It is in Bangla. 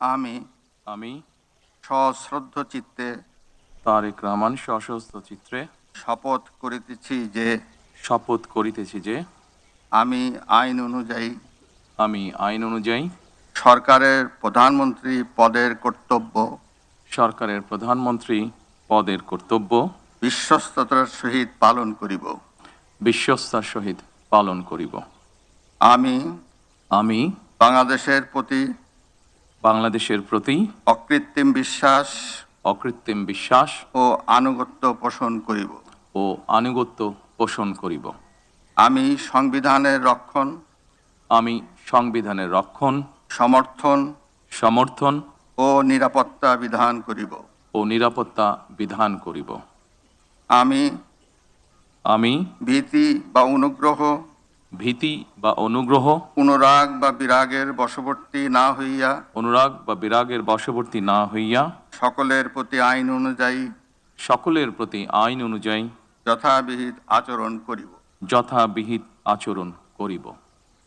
আমি। আমি। সশ্রদ্ধ চিত্তে তারেক রহমান সশস্ত্র চিত্রে শপথ করিতেছি যে শপথ করিতেছি যে আমি আইন অনুযায়ী। আমি আইন অনুযায়ী সরকারের প্রধানমন্ত্রী পদের কর্তব্য। সরকারের প্রধানমন্ত্রী পদের কর্তব্য। বিশ্বস্ততার সহিত পালন করিব। বিশ্বস্তার সহিত পালন করিব। আমি। আমি। বাংলাদেশের প্রতি বাংলাদেশের প্রতি অকৃত্রিম বিশ্বাস অকৃত্রিম বিশ্বাস ও আনুগত্য পোষণ করিব। ও আনুগত্য পোষণ করিব। আমি সংবিধানের রক্ষণ আমি সংবিধানের রক্ষণ সমর্থন সমর্থন ও নিরাপত্তা বিধান করিব। ও নিরাপত্তা বিধান করিব। আমি আমি ভীতি বা অনুগ্রহ ভীতি বা অনুগ্রহ অনুরাগ বা বিরাগের বশবর্তী না হইয়া অনুরাগ বা বিরাগের বশবর্তী না হইয়া সকলের প্রতি আইন অনুযায়ী সকলের প্রতি আইন অনুযায়ী যথাবিহিত আচরণ করিব। যথাবিহিত আচরণ করিব।